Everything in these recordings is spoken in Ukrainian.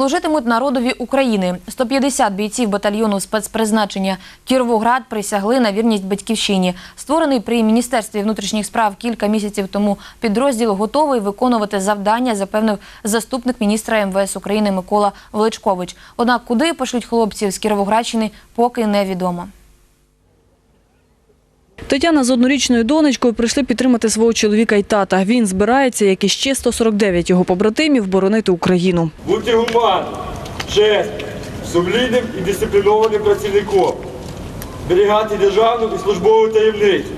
Служитимуть народові України. 150 бійців батальйону спецпризначення Кіровоград присягли на вірність батьківщині. Створений при міністерстві внутрішніх справ кілька місяців тому підрозділ готовий виконувати завдання, запевнив заступник міністра МВС України Микола Величкович. Однак, куди пошлють хлопців з Кіровоградщини, поки невідомо. Тетяна з однорічною донечкою прийшли підтримати свого чоловіка й тата. Він збирається, як і ще 149 його побратимів, боронити Україну. Бути гуманним, чесним, сумлінним і дисциплінованим працівником. Берігати державну і службову таємницю.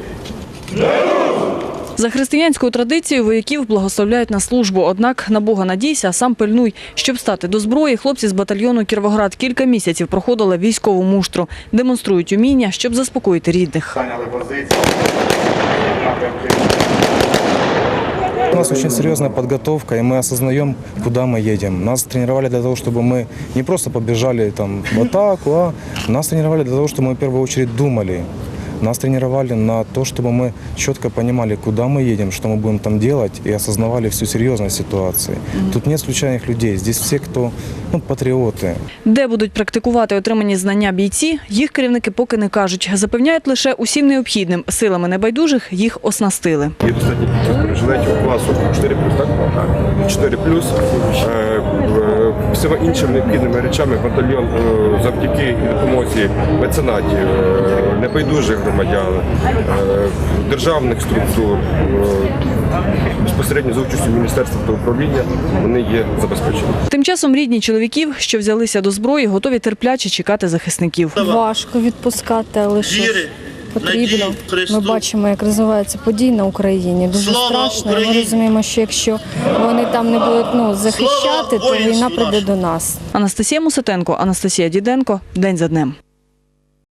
За християнською традицією вояків благословляють на службу. Однак на Бога надійся, а сам пильнуй. Щоб стати до зброї, хлопці з батальйону Кіровоград кілька місяців проходили військову муштру. Демонструють уміння, щоб заспокоїти рідних. Заняли позиції. Напрямки. У нас очень серьезная подготовка, и мы осознаем, куда мы едем. Нас тренировали для того, чтобы мы не просто побежали там, в атаку, а нас тренировали для того, чтобы мы в первую очередь думали. Нас тренировали на то, чтобы мы четко понимали, куда мы едем, что мы будем там делать, и осознавали всю серьезность ситуации. Тут нет случайных людей, здесь все, кто ну, патриоты. Де будуть практикувати отримані знання бійці, їх керівники поки не кажуть. Запевняють лише усім необхідним. Силами небайдужих їх оснастили. Є достатньо бронежилетів класу 4 так? 4 Е, е, Всіма іншими необхідними речами батальйон е, завдяки допомозі меценатів, е, небайдужих громадян, е, державних структур, безпосередньо за участю міністерства та управління вони є забезпечені. Тим часом рідні чоловіків, що взялися до зброї, готові терпляче чекати захисників. Важко відпускати, але що потрібно. Ми бачимо, як розвиваються події на Україні. Дуже страшно. І Ми розуміємо, що якщо вони там не будуть ну, захищати, то війна прийде до нас. Анастасія Муситенко, Анастасія Діденко. День за днем.